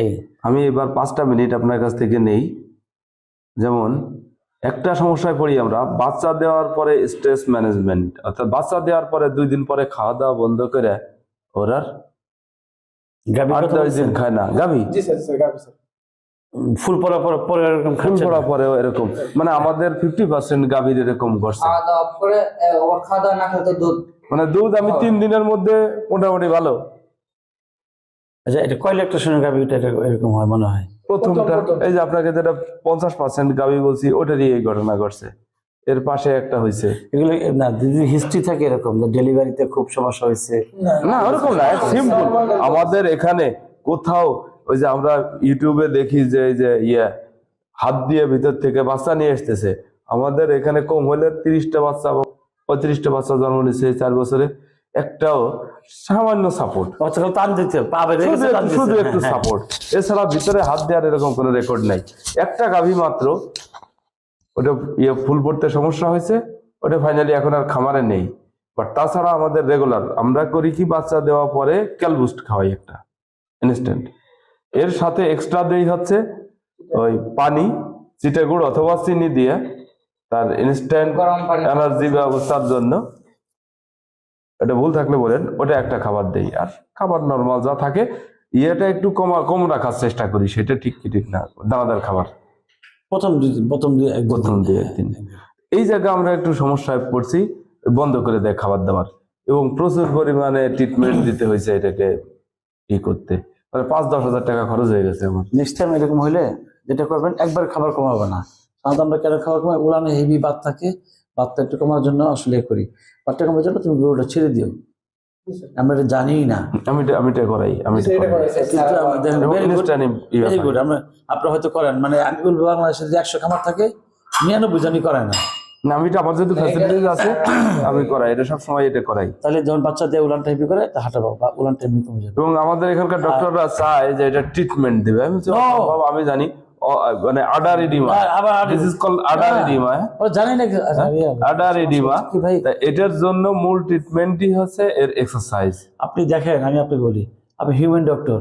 এই আমি এবার পাঁচটা মিনিট আপনার কাছ থেকে নেই। যেমন একটা সমস্যায় পড়ি আমরা বাচ্চা দেওয়ার পরে স্ট্রেস ম্যানেজমেন্ট অর্থাৎ বাচ্চা দেওয়ার পরে দুই দিন পরে খাওয়া দাওয়া বন্ধ করে ওরা গাভীর দশ দিন খায় না। গাভী? জি স্যার স্যার গাবি স্যার। ফুল পরা পরা পরে এরকম ফুল পড়া পরেও এরকম। মানে আমাদের ফিফটি পার্সেন্ট গাভীর এরকম করছে খাওয়া দাওয়া না খেলে দুধ। মানে দুধ আমি তিন দিনের মধ্যে মোটামুটি ভালো। আচ্ছা এটা কয় ল্যাকটেশনের গাভীটা এটা- এরকম হয় মনে হয়? প্রথমটা এই যে আপনাকে যেটা পঞ্চাশ পার্সেন্ট গাভী বলছি ওটারই এই ঘটনা ঘটছে। এর পাশে একটা হয়েছে এগুলো না যদি হিস্ট্রি থাকে এরকম ডেলিভারিতে খুব সমস্যা হয়েছে। না ওরকম না সিম্পল আমাদের এখানে কোথাও ওই যে আমরা ইউটিউবে দেখি যে এই যে ইয়ে হাত দিয়ে ভিতর থেকে বাচ্চা নিয়ে আসতেছে। আমাদের এখানে কম হলে তিরিশটা বাচ্চা পঁয়ত্রিশটা বাচ্চা জন্ম নিচ্ছে চার বছরে। একটাও সামান্য সাপোর্ট বাচ্চাগুলো টান দিতে পা বেঁধে শুধু একটু- একটু হ্যাঁ, সাপোর্ট এছাড়া ভিতরে হাত দেওয়ার এরকম কোনো রেকর্ড নাই। একটা গাভী মাত্র ওটা ইয়ে ফুল পড়তে সমস্যা হয়েছে ওটা ফাইনালি এখন আর খামারে নেই। বাট তাছাড়া আমাদের রেগুলার আমরা করি কি বাচ্চা দেওয়া পরে ক্যালবুস্ট খাওয়াই একটা ইনস্ট্যান্ট এর সাথে এক্সট্রা দেই হচ্ছে ওই পানি চিটে গুড় অথবা চিনি দিয়ে তার ইনস্ট্যান্ট এনার্জি ব্যবস্থার জন্য। এটা ভুল থাকলে বলেন ওটা একটা খাবার দেই। আর খাবার নর্মাল যা থাকে ইয়েটা একটু কমা কম রাখার চেষ্টা করি সেটা ঠিক কি ঠিক না দানাদার খাবার। প্রথম দুই- প্রথম দুই-। প্রথম দুই একদিন। এই জায়গা আমরা একটু সমস্যায় পড়ছি বন্ধ করে দেয় খাবার দাবার। এবং প্রচুর পরিমাণে ট্রিটমেন্ট দিতে হয়েছে এটাকে ই করতে। মানে পাঁচ দশ হাজার টাকা খরচ হয়ে গেছে আমার। নেক্সট টাইম এরকম হইলে যেটা করবেন একবার খাবার কমাবে না। সাধারণত আমরা কেন খাবার কমাই উলানে হেভি বাদ থাকে বাদটা একটু কমার জন্য আসলে করি। বাদটা কমার জন্য তুমি গরুটা ছেড়ে দিও। আমরা এটা জানি না। আমি এটা- আমি এটা করাই আমি আমরা আপনারা হয়তো করেন। মানে আমি বলব বাংলাদেশে যদি একশো খামার থাকে নিরানব্বই জনই করে না। না আমি আমার যেহেতু ফ্যাসিলিটিস আছে আমি করাই। এটা সব সময় এটা করাই। তাহলে যখন বাচ্চা দিয়ে উলানটা হেভি করে তা হাঁটাবো বা কমে যাবে। এবং আমাদের এখানকার ডক্টররা চায় যে এটা ট্রিটমেন্ট দিবে। আমি বাবা, আমি জানি। মানে আডার আর আবার দিস ইজ কল আডার না। ইডিমা ও জানি না আডার তা এটার জন্য মূল ট্রিটমেন্টই হচ্ছে এর এক্সারসাইজ আপনি দেখেন আমি আপনাকে বলি আপনি হিউম্যান ডক্টর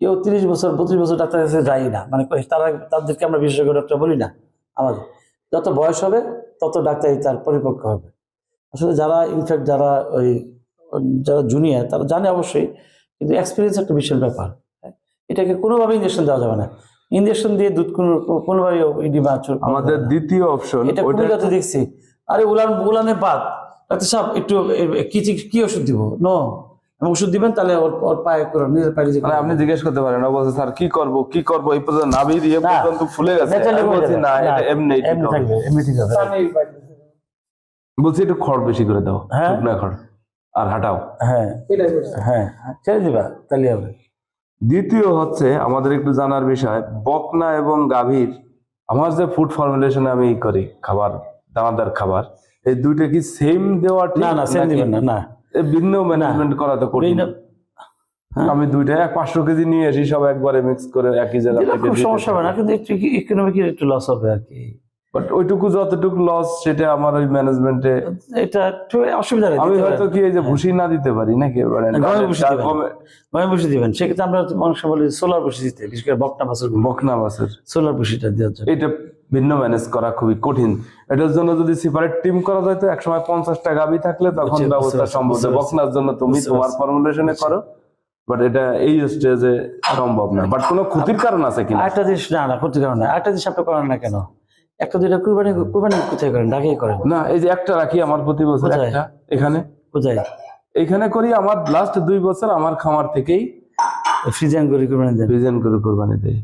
কেউ তিরিশ বছর পঁচিশ বছর ডাক্তারের কাছে যাই না। মানে তারা তাদেরকে আমরা বিশেষজ্ঞ ডক্টর বলি না আমাদের। যত বয়স হবে তত ডাক্তারই তার পরিপক্ক হবে। আসলে যারা ইনফ্যাক্ট যারা ওই যারা জুনিয়র তারা জানে অবশ্যই কিন্তু এক্সপিরিয়েন্স একটা বিশাল ব্যাপার হ্যাঁ? এটাকে কোনোভাবে ইঞ্জেকশন দেওয়া যাবে না। ইঞ্জেকশন দিয়ে দুধ কোনো কোনোভাবে এটি ইডিমা আমাদের দ্বিতীয় অপশন এটা কবিরাতে দেখছি। আরে উলান উলানে বাদ ডাক্তার সাহেব একটু কি কি- ওষুধ দিব? নো। ওষুধ দিবেন তাহলে ওর ওর পায়ে করে নিজের পায়ে মানে আপনি জিজ্ঞেস করতে পারেন ও বলছে স্যার কি করব? কি করব? এই পর্যন্ত নাভি দিয়ে। পর্যন্ত ফুলে গেছে। আমি বলছি না এটা এমনি ঠিক এমনি। থাকবে এমনি ঠিক হবে। বলছি একটু খড় বেশি করে দাও হ্যাঁ। শুকনা খড় আর হাঁটাও। হ্যাঁ। হ্যাঁ ছেড়ে দিবা তাহলে হবে। দ্বিতীয় হচ্ছে আমাদের একটু জানার বিষয় বকনা এবং গাভীর আমার যে ফুড ফর্মুলেশন আমি করি খাবার দানাদার খাবার এই দুইটা কি সেম দেওয়া না না সেম দিবেন না না। ভিন্ন ম্যানেজমেন্ট করা তো কঠিন। হ্যাঁ। আমি দুইটা এক পাঁচশো কেজি নিয়ে আসি সব একবারে মিক্স করে একই জায়গা দিলে খুব সমস্যা হবে না কিন্তু ইকোনমিক একটু লস হবে আর কি। বাট ওইটুকু যতটুকু লস সেটা আমার ওই ম্যানেজমেন্টে এটা একটু অসুবিধা নেই আমি হয়তো কি এই যে ভুসি না দিতে পারি নাকি? মানে গমে ভুসি দিবেন। সেক্ষেত্রে আমরা মানুষ বলি সোলার দিতে বিশেষ করে বকনা বকনা সোলার দেওয়ার জন্য। এটা ভিন্ন ম্যানেজ করা খুবই কঠিন। এটার জন্য যদি সেপারেট টিম করা যায় তো একসময় পঞ্চাশটা গাবি থাকলে তখন ব্যবস্থা সম্ভব। বকনার জন্য তুমি তোমার ফর্মুলেশনে করো বাট এটা এই স্টেজে সম্ভব না। বাট কোনো ক্ষতির কারণ আছে কিনা? একটা জিনিস না না ক্ষতির কারণে একটা জিনিস আপনি করেন না কেন? একটা দুইটা কুরবানি কুরবানি কোথায় করেন? ঢাকায় করেন? না এই যে একটা রাখি আমার প্রতি বছর একটা এখানে। কোথায়? এখানে করি আমার লাস্ট দুই বছর আমার খামার থেকেই ফ্রিজিয়ান করে কুরবানি দেন। ভিজন করে কোরবানি দেয়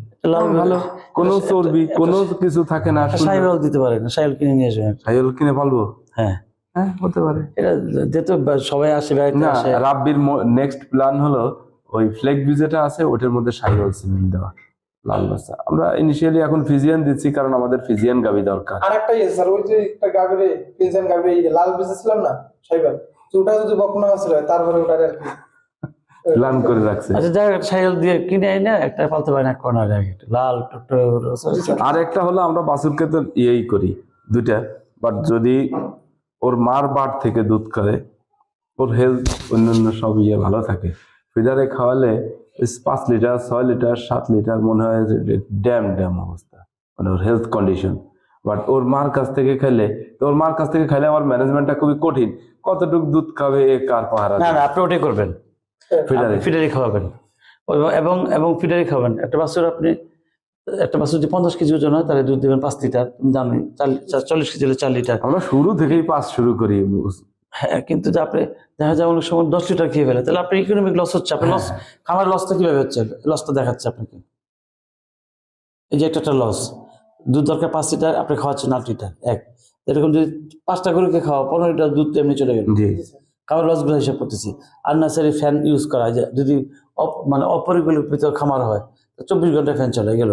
ভালো। কোনো চর্বি কোনো কিছু থাকে না সাইকেল দিতে পারেন সাইকেল কিনে নিয়ে আসবেন। সাইল কিনে পালবো? হ্যাঁ। হ্যাঁ হতে পারে। এটা যেহেতু সবাই আসে না আসে। রাব্বির নেক্সট প্ল্যান হলো ওই ফ্লেক যেটা আছে ওটার মধ্যে সাইওয়াল সিমেন্ট দেওয়া। লাল বাচ্চা আমরা ইনিশিয়ালি এখন ফিজিয়ান দিচ্ছি কারণ আমাদের ফিজিয়ান গাবি দরকার। আর একটা ইয়ে স্যার ওই যে একটা এই লাল বেঁচেছিলাম না সাইবার ওটা যদি বকনা ছিল তারপরে ওটা আর কি। প্ল্যান করে রাখছে। আচ্ছা যাই হোক, সাইকেল দিয়ে কিনে আই না একটা পালতে পারেন এক কর্নারে আগে লাল টুকটো আর একটা হলো আমরা বাছুরকে তো ইয়েই করি দুইটা। বাট যদি ওর মার বাট থেকে দুধ করে ওর হেলথ অন্যান্য সব ইয়ে ভালো থাকে ফিডারে খাওয়ালে পাঁচ লিটার ছয় লিটার সাত লিটার মনে হয় ড্যাম ড্যাম অবস্থা মানে ওর হেলথ কন্ডিশন বাট ওর মার কাছ থেকে খেলে ওর মার কাছ থেকে খেলে আমার ম্যানেজমেন্টটা খুবই কঠিন। কতটুকু দুধ খাবে এ কার পাহারা না না আপনি ওটাই করবেন। ফিডারে। ফিডারি খাওয়াবেন। এবং এবং ফিডারি খাবেন একটা বাছুর আপনি একটা বাছুর যদি পঞ্চাশ কেজি ওজন হয় তাহলে দুধ দেবেন পাঁচ লিটার। জানেন চার চল্লিশ কেজি হলে চার লিটার। আমরা শুরু থেকেই পাস শুরু করি হ্যাঁ কিন্তু যে আপনি দেখা যায় অনেক সময় দশ লিটার খেয়ে ফেলে তাহলে আপনার ইকোনমিক লস হচ্ছে আপনার লস খামার লসটা কীভাবে হচ্ছে? লসটা দেখাচ্ছে আপনাকে। এই যে একটা একটা লস দুধ দরকার পাঁচ লিটার আপনি খাওয়াচ্ছেন আট লিটার এক। এরকম যদি পাঁচটা গরুকে খাওয়া পনেরো লিটার দুধ তো এমনি চলে গেল। খাবার লসগুলো হিসাব করতেছি। আননেসারি ফ্যান ইউজ করা হয় যে যদি মানে অপরিকল্পিত খামার হয় চব্বিশ ঘণ্টা ফ্যান চলে গেল।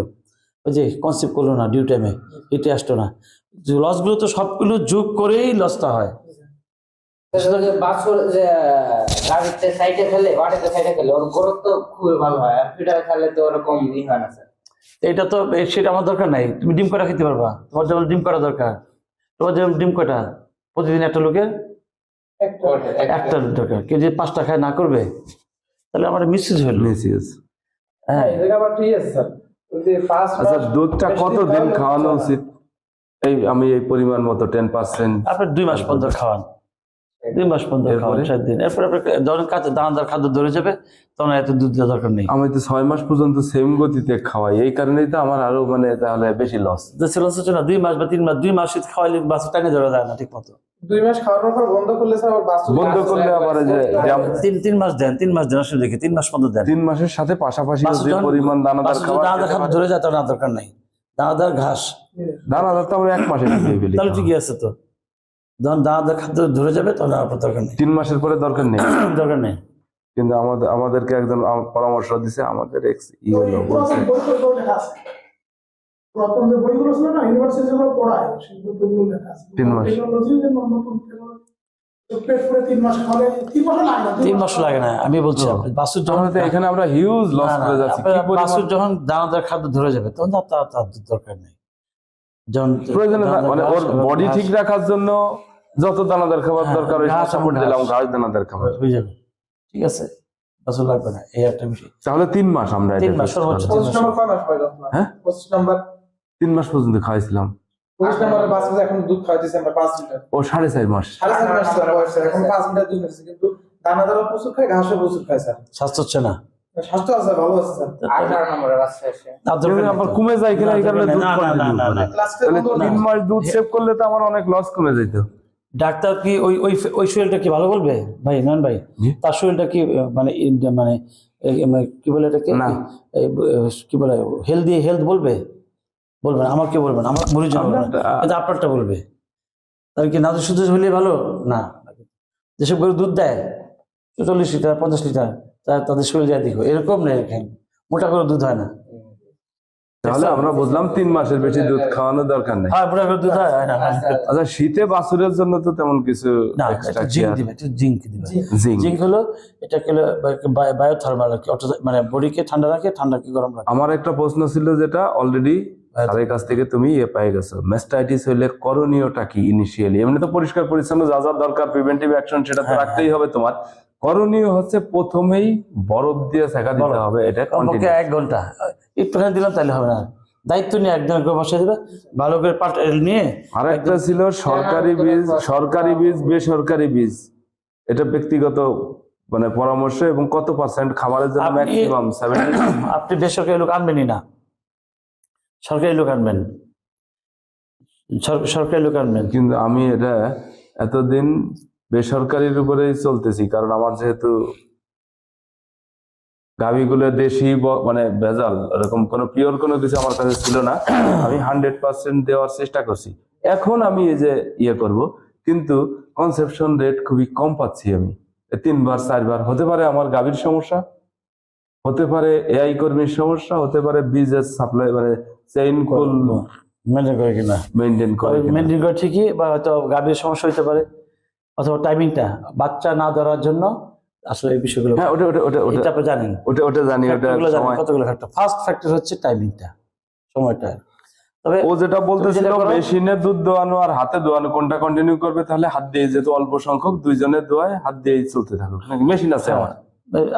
ওই যে কনসেপ্ট করল না ডিউ টাইমে হিটে আসতো না। লসগুলো তো সবগুলো যোগ করেই লসটা হয়। তাহলে যে বাছুর যে গাড়িতে সাইডে খেলে বাড়িতে সাইডে খেলে ওর গ্রোথ তো খুবই ভালো হয়। আর ফিডার খেলে তো ওরকম ই হয় না স্যার। এটা তো সেটা আমার দরকার নাই। তুমি ডিম কটা খেতে পারবা? তোমার যেমন ডিম করা দরকার? তোমার যেমন ডিম কটা প্রতিদিন একটা লোকের একটা একটা দরকার। কেউ যদি পাঁচটা খায় না করবে? তাহলে আমার মিসেজ হলো। মিসিউস হ্যাঁ। আচ্ছা দুধটা কত দিন খাওয়ানো উচিত? এই আমি এই পরিমাণ মতো টেন পার্সেন্ট আপনার দুই মাস পর্যন্ত খাওয়ান। দুই মাস পর্যন্ত খাওয়ান? সাত দিন। এরপর আপনার যখন কাছে দানাদার খাদ্য ধরে যাবে তখন এত দুধ দেওয়ার দরকার নেই। আমি তো ছয় মাস পর্যন্ত সেম গতিতে খাওয়াই। এই কারণেই তো আমার আরও মানে তাহলে বেশি লস যে ছিল হচ্ছে না দুই মাস বা তিন মাস দুই মাস শীত খাওয়াইলে বাচ্চা টানে ধরা যায় না ঠিক মতো দুই মাস খাওয়ানোর পর বন্ধ করলে স্যার আবার বাছুর বন্ধ করলে আবার যে তিন তিন মাস দেন তিন মাস দেন আসলে দেখি তিন মাস পর্যন্ত দেন। তিন মাসের সাথে পাশাপাশি যে পরিমাণ দানাদার বাচ্চা খাবার দানাদার খাদ্য ধরে যায় আর দরকার নাই। দানাদার ঘাস। দানাদার তো আমরা এক মাসে তাহলে ঠিকই আছে তো। যখন দানাদার খাদ্য ধরে যাবে তখন আর আপনার দরকার নেই। তিন মাসের পরে দরকার নেই। দরকার নেই। কিন্তু আমাদের আমাদেরকে একজন পরামর্শ দিছে আমাদের এক্স ই হলো বলছে। তিন মাস। তিন মাস খাওয়ালে তিন মাস লাগে না তিন মাস লাগে না আমি বলছি বাসুর যখন এখানে আমরা হিউজ লস করে যাচ্ছি। আপনার কি যখন দানাদার খাদ্য ধরে যাবে তখন আর তার দরকার নেই। প্রয়োজনে মানে ওর বডি ঠিক রাখার জন্য যত দানাদার খাবার হ্যাঁ, দরকার ওই ঘাস সাপোর্ট দিলাম ঘাস দানাদার খাবার। হয়ে যাবে। ঠিক আছে? লাগবে না এই একটা বিষয়। তাহলে তিন মাস আমরা তিন মাস সর্বোচ্চ কয় মাস হ্যাঁ? পঁচিশ নম্বর? তিন মাস পর্যন্ত খাওয়াইছিলাম পঁচিশ বাছুর এখন দুধ খাওয়াইতেছি আমরা পাঁচ লিটার। ও সাড়ে চার মাস। সাড়ে চার মাস এখন পাঁচ লিটার দুধ কিন্তু দানাদারও প্রচুর খায় ঘাসও প্রচুর খায় স্যার। স্বাস্থ্য হচ্ছে না। স্বাস্থ্য আছে ভালো আছে স্যার। বাচ্চা তো। কমে যায় কিনা এই কারণে দুধ না, না, continue না, না, করে। না। লাস্টে তাহলে বন্ধ তিন মাস দুধ সেভ করলে তো আমার অনেক লস কমে যেত ডাক্তার কি ওই ওই ওই শরীরটা কি ভালো বলবে ভাই নন ভাই তার শরীরটা কি মানে মানে মানে কি বলে এটাকে? না। কি বলে হেলদি হেলথ বলবে? বলবে না আমার কে বলবে আমার না। আপনারটা- কিন্তু আপনারটা বলবে। তাহলে কি নাজর শুদ্ধ হলে ভালো? না। যেসব গরু দুধ দেয় চল্লিশ লিটার পঞ্চাশ লিটার তা- তাদের শরীর যায় দেখো এরকম নেই এখানে। মোটা করে দুধ হয় না। তাহলে আমরা বুঝলাম তিন মাসের বেশি দুধ খাওয়ানোর দরকার নেই। হ্যাঁ মোটা করে দুধ হয় হয় না আচ্ছা শীতে বাছুরের জন্য তো তেমন কিছু না জিঙ্ক দিবে জিঙ্ক দিবে। জিঙ্ক। জিঙ্ক। হলো এটা হলো বায়োথার্মাল আর কি অর্থাৎ মানে বডিকে ঠান্ডা রাখে ঠান্ডাকে গরম রাখে। আমার একটা প্রশ্ন ছিল যেটা অলরেডি তাদের কাছ থেকে তুমি ইয়ে পেয়ে গেছো। মেস্টাইটিস হলে করণীয়টা কি ইনিশিয়ালি এমনি তো পরিষ্কার পরিচ্ছন্ন যা যা দরকার প্রিভেন্টিভ অ্যাকশন সেটা তো হ্যাঁ, রাখতেই হবে তোমার। করণীয় হচ্ছে প্রথমেই বরফ দিয়ে শেখা দিতে হবে এটা কমপক্ষে এক ঘণ্টা। একটুখানি দিলাম তাহলে হবে না। দায়িত্ব নিয়ে একজন করে বসে দেবে। ভালো করে পাট নিয়ে আর একটা ছিল সরকারি বীজ সরকারি বীজ বেসরকারি বীজ। এটা ব্যক্তিগত মানে পরামর্শ এবং কত পার্সেন্ট খামারের জন্য ম্যাক্সিমাম সেভেন্টি আপনি বেসরকারি লোক আনবেনই না। সরকারি লোক আনবেন। সরকারি লোক আনবেন। কিন্তু আমি এটা এতদিন বেসরকারির উপরেই চলতেছি কারণ আমার যেহেতু গাভিগুলো দেশি মানে ভেজাল এরকম কোনো পিওর কোনো কিছু আমার কাছে ছিল না আমি হান্ড্রেড পার্সেন্ট দেওয়ার চেষ্টা করছি। এখন আমি এই যে ইয়ে করব কিন্তু কনসেপশন রেট খুবই কম পাচ্ছি আমি। তিনবার চারবার হতে পারে আমার গাভীর সমস্যা হতে পারে এআই কর্মীর সমস্যা হতে পারে বীজের সাপ্লাই মানে চেইন কুল মেনটেন করে কিনা। মেনটেন করে মেনটেন করে ঠিকই বা হয়তো গাভীর সমস্যা হতে পারে। অথবা টাইমিংটা বাচ্চা না ধরার জন্য আসলে এই বিষয়গুলো হ্যাঁ ওটা ওটা ওটা ওটা। এটা আপনি জানেন। ওটা ওটা জানি ওটা সময়। কতগুলো ফ্যাক্টর ফার্স্ট ফ্যাক্টর হচ্ছে টাইমিংটা সময়টা। তবে ও যেটা বলতেছিল মেশিনে দুধ দোয়ানো আর হাতে দোয়ানো কোনটা কন্টিনিউ করবে তাহলে হাত দিয়ে যেহেতু অল্প সংখ্যক দুইজনের দোয়ায় হাত দিয়ে চলতে থাকুক। নাকি মেশিন আছে আমার?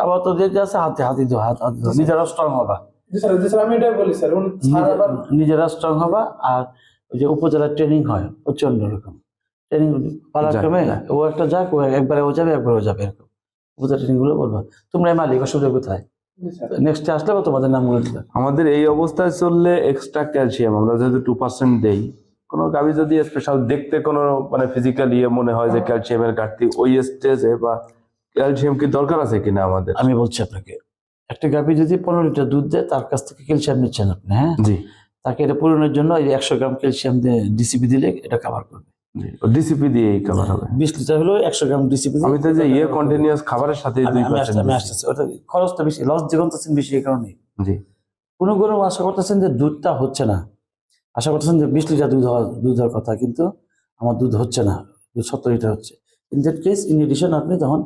আবার তো যেটা আছে হাতে হাতে দিও হাত হাতে নিজেরা স্ট্রং হবা। স্যার স্যার আমি এটাই বলি স্যার উনি স্যার নিজেরা স্ট্রং হবা আর ওই যে উপজেলা ট্রেনিং হয় প্রচণ্ড রকম। ট্রেনিং পালাক্রমে ও একটা যাক ও একবারে ও যাবে একবার ও যাবে এরকম। উপজেলা ট্রেনিংগুলো বলব। তোমরা এই মালিক অসুবিধা কোথায়? নেক্সট আসলে তোমাদের নামগুলো দিলাম আমাদের এই অবস্থায় চললে এক্সট্রা ক্যালসিয়াম আমরা যেহেতু টু পার্সেন্ট দেই কোনো গাভী যদি স্পেশাল দেখতে কোনো মানে ফিজিক্যাল ইয়ে মনে হয় যে ক্যালসিয়ামের ঘাটতি ওই স্টেজে বা ক্যালসিয়াম কি দরকার আছে কিনা আমাদের? আমি বলছি আপনাকে একটা গাভী যদি পনেরো লিটার দুধ দেয় তার কাছ থেকে ক্যালসিয়াম নিচ্ছেন আপনি হ্যাঁ? জি। তাকে এটা পূরণের জন্য এই একশো গ্রাম ক্যালসিয়াম দিয়ে ডিসিপি দিলে এটা কাভার করবে। ডিসিপি দিয়েই কভার হবে। বিশ লিটার হলো একশো গ্রাম ডিসিপি আমি তো যে ইয়ে কন্টিনিউয়াস খাবারের সাথে দুই আমি আসতেছি। ওটা খরচটা বেশি লস জীবন তো বেশি এই কারণে জি। কোনো কোনো আশা করতেছেন যে দুধটা হচ্ছে না। আশা করতেছেন যে বিশ লিটার দুধ হওয়ার দুধ হওয়ার কথা কিন্তু আমার দুধ হচ্ছে না। দুধ সত্তর লিটার হচ্ছে। In that case in addition আপনি তখন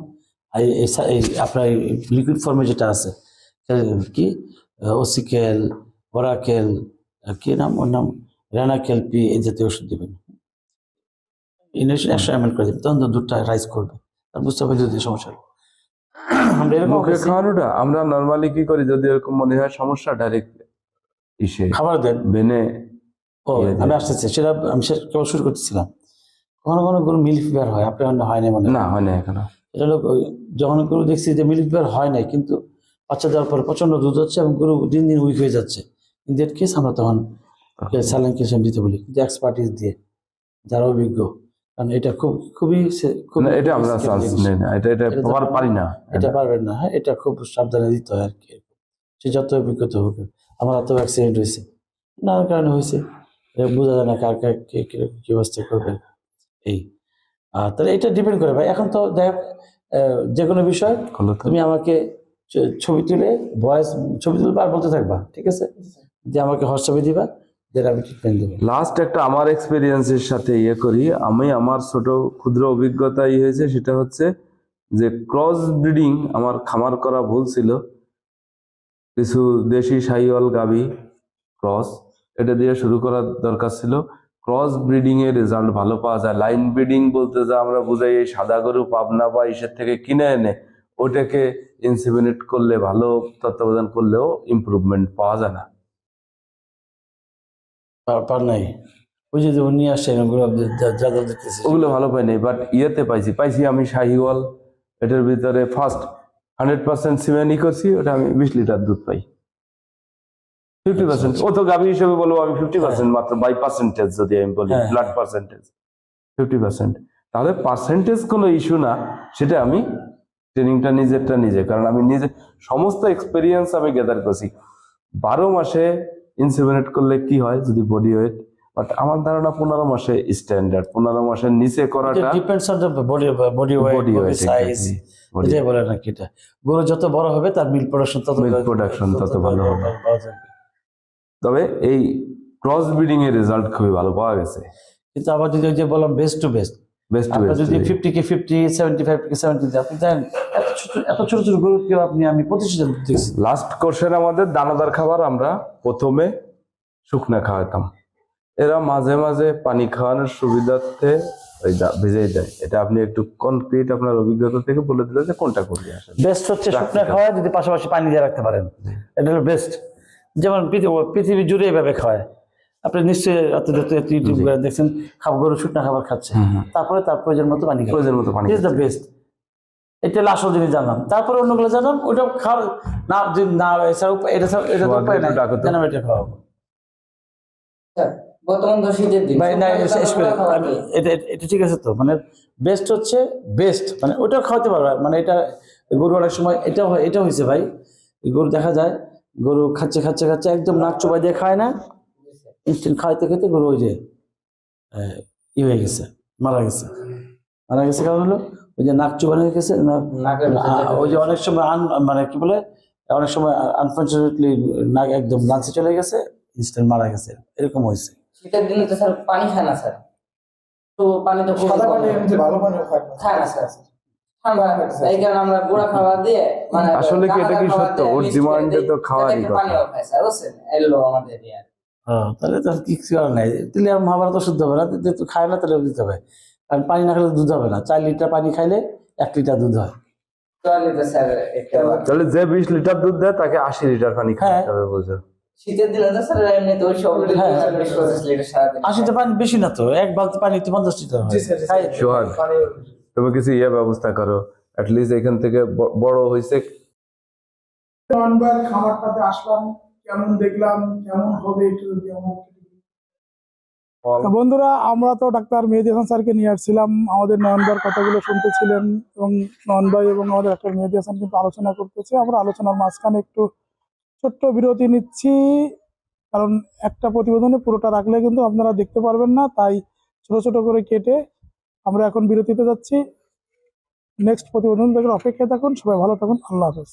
এই- এই এই আপনার লিকুইড ফর্মে যেটা আছে কি? ওসিকেল ওরাকেল কি নাম? ওর নাম রানাকেল পি এই জাতীয় ওষুধ দেবেন। ইনজেকশন একশো এম করে দেবেন তখন তো দুধটা রাইজ করবে। আর বুঝতে পারবে দুধের সমস্যা আমরা এরকম মুখে খাওয়ানোটা আমরা নর্মালি কি করি যদি এরকম মনে হয় সমস্যা ডাইরেক্ট ইসে খাবার দেন। বেনে ও ইয়ে আমি আসতেছি সেটা আমি কেবল শুরু করতেছিলাম। কখনো কখনো গরু মিল্ক ফিভার হয় আপনার মনে হয় না মনে না হয় না এখনও। এটা হলো যখন গরু দেখছি যে মিল্ক ফিভার হয় নাই কিন্তু বাচ্চা দেওয়ার পরে প্রচণ্ড দুধ হচ্ছে এবং গরু দিন দিন উইক হয়ে যাচ্ছে। ইন দ্যাট কেস আমরা তখন স্যালাইন ক্যালসিয়াম দিতে বলি কিন্তু এক্সপার্টিস দিয়ে যারা অভিজ্ঞ। কারণ এটা খুব খুবই এটা আমরা চান্স নেই না এটা এটা পার- পারি না। এটা পারবেন না হ্যাঁ এটা খুব সাবধানে দিতে হয় আর কি। সে যত অভিজ্ঞতা হোক আমার এত অ্যাক্সিডেন্ট হয়েছে। নানান কারণে হয়েছে। বোঝা যায় না কার কার কে কীরকম কি অবস্থা করবে। এই আর তাহলে এটা ডিপেন্ড করে ভাই। এখন তো দেখ যে কোনো বিষয় তুমি আমাকে ছবি তুলে ভয়েস ছবি তুলবা আর বলতে থাকবা ঠিক আছে? যে আমাকে হোয়াটসঅ্যাপে দিবা। লাস্ট একটা আমার এক্সপিরিয়েন্সের সাথে ইয়ে করি। আমি আমার ছোট ক্ষুদ্র অভিজ্ঞতা ই হয়েছে, সেটা হচ্ছে যে ক্রস ব্রিডিং আমার খামার করা ভুল ছিল। কিছু দেশি সাইওয়াল গাবি ক্রস এটা দিয়ে শুরু করার দরকার ছিল। ক্রস ব্রিডিং এর রেজাল্ট ভালো পাওয়া যায়। লাইন ব্রিডিং বলতে যা আমরা বুঝাই, এই সাদা গরু পাবনা বা ইসের থেকে কিনে এনে, ওটাকে ইনসিমিনেট করলে ভালো তত্ত্বাবধান করলেও ইমপ্রুভমেন্ট পাওয়া যায় না। পার- নাই। ওই যে যেমন নিয়ে আসছেন ওগুলো যা- যা যা দেখতেছি ওগুলো ভালো পাই নাই বাট ইয়েতে পাইছি। পাইছি আমি শাহিওয়াল এটার ভিতরে ফার্স্ট হান্ড্রেড পার্সেন্ট সিমেন্টই করছি ওটা আমি বিশ লিটার দুধ পাই। ফিফটি পার্সেন্ট ও তো গাভী হিসেবে বলব আমি ফিফটি পার্সেন্ট মাত্র বাই পার্সেন্টেজ যদি আমি বলি হ্যাঁ। ব্লাড পার্সেন্টেজ ফিফটি পার্সেন্ট তাহলে পার্সেন্টেজ কোনো ইস্যু না সেটা আমি ট্রেনিংটা নিজেরটা নিজে কারণ আমি নিজে সমস্ত এক্সপিরিয়েন্স আমি গেদার করছি। বারো মাসে ইনসিমিনেট করলে কি হয় যদি বডি ওয়েট বাট আমার ধারণা পনেরো মাসে স্ট্যান্ডার্ড পনেরো মাসের নিচে করাটা depends on body body weight size এটাই বলে নাকি এটা। গরু যত বড় হবে তার মিল প্রোডাকশন তত Milk production তত ভালো হবে। তবে এই ক্রস ব্রিডিং এর রেজাল্ট খুবই ভালো পাওয়া গেছে। কিন্তু আবার যদি যে বললাম বেস্ট টু বেস্ট বেস্ট আপনার যদি ফিফটি কে ফিফটি সেভেন্টি ফাইভ কে সেভেন্টি আপনি এত ছোট এত ছোট ছোট গরু আপনি আমি প্রতিষ্ঠিত দেখছি। লাস্ট কোর্সের আমাদের দানাদার খাবার আমরা প্রথমে শুকনা খাওয়াতাম। এরা মাঝে মাঝে পানি খাওয়ানোর সুবিধার্থে ওই ভেজেই দেয় এটা আপনি একটু কনক্রিট আপনার অভিজ্ঞতা থেকে বলে দিলেন যে কোনটা করবে আসলে। বেস্ট হচ্ছে শুকনা. খাওয়া যদি পাশাপাশি পানি দিয়ে রাখতে পারেন। এটা হলো বেস্ট যেমন পৃথিবী- পৃথিবী জুড়ে এভাবে খাওয়ায়। আপনি নিশ্চয়ই এত ইউটিউব করে দেখছেন খাবার গরু শুকনা খাবার খাচ্ছে। তারপরে তার প্রয়োজন মতো পানি প্রয়োজন মতো পানি ইজ দ্য বেস্ট এটা হলো আসল জিনিস জানলাম। তারপরে অন্যগুলো জানলাম ওটা খাওয়া না যদি না এছাড়া উপায়- এটা ছাড়া- এটা তো উপায় নাই। একটু কেন এটা বর্তমান দিন ভাই না? এটা ঠিক আছে তো? মানে বেস্ট হচ্ছে বেস্ট মানে ওটাও খাওয়াতে পারবে। মানে এটা গরু অনেক সময় এটা হয় এটা হয়েছে ভাই। গরু দেখা যায় গরু খাচ্ছে খাচ্ছে খাচ্ছে একদম নাক চোবাই দিয়ে খায় না। ইনস্ট্যান্ট খাইতে খাইতে গরু ওই যে ই হয়ে গেছে মারা গেছে। মারা গেছে কারণ হলো ওই যে নাক চোবানো হয়ে গেছে ওই যে অনেক সময় আন মানে কি বলে অনেক সময় আনফর্চুনেটলি নাক একদম লাঞ্চে চলে গেছে ইনস্ট্যান্ট মারা গেছে এরকম হয়েছে। শীতের দিনে তো স্যার পানি খায় না স্যার। তো পানি তো খুবই সাদা পানি ভালো পানি খায় না। স্যার। এই কারণে আমরা গুঁড়া খাবার দিয়ে মানে আসলে কি এটা কি সত্য? ওর ডিমান্ডে তো খাওয়ারই কথা। পানিও খায় স্যার বুঝছেন? এলো আমাদের তাহলে তো আর কি করার নাই? তাহলে আর মহাভারত শুদ্ধ হবে না যেহেতু খায় না তাহলে দিতে হবে। কারণ পানি না খেলে দুধ হবে না। চার লিটার পানি খাইলে এক লিটার দুধ হয়। তাহলে যে বিশ লিটার দুধ দেয় তাকে আশি লিটার পানি হ্যাঁ। খাওয়াতে হবে বুঝো শীতের দিনে তো স্যার এমনি তো সব হ্যাঁ। লিটার সারাদিন। আশিতে পানি বেশি না তো এক বালতি পানি তো পঞ্চাশ লিটার হয়। তুমি কিছু ইয়ে ব্যবস্থা করো। অ্যাটলিস্ট এখান থেকে বড় হয়েছে খামারটাতে আসলাম। কেমন দেখলাম কেমন হবে একটু যদি আমার বন্ধুরা আমরা তো ডাক্তার মেহেদি হাসান স্যারকে নিয়ে আসছিলাম। আমাদের নয়নবার কথাগুলো শুনতেছিলেন এবং নয়ন ভাই এবং আমাদের ডাক্তার মেহেদি হাসান কিন্তু আলোচনা করতেছে। আমরা আলোচনার মাঝখানে একটু ছোট্ট বিরতি নিচ্ছি কারণ একটা প্রতিবেদনে পুরোটা রাখলে কিন্তু আপনারা দেখতে পারবেন না তাই ছোট ছোট করে কেটে আমরা এখন বিরতিতে যাচ্ছি। নেক্সট প্রতিবেদন থেকে অপেক্ষায় থাকুন সবাই ভালো থাকুন আল্লাহ হাফেজ।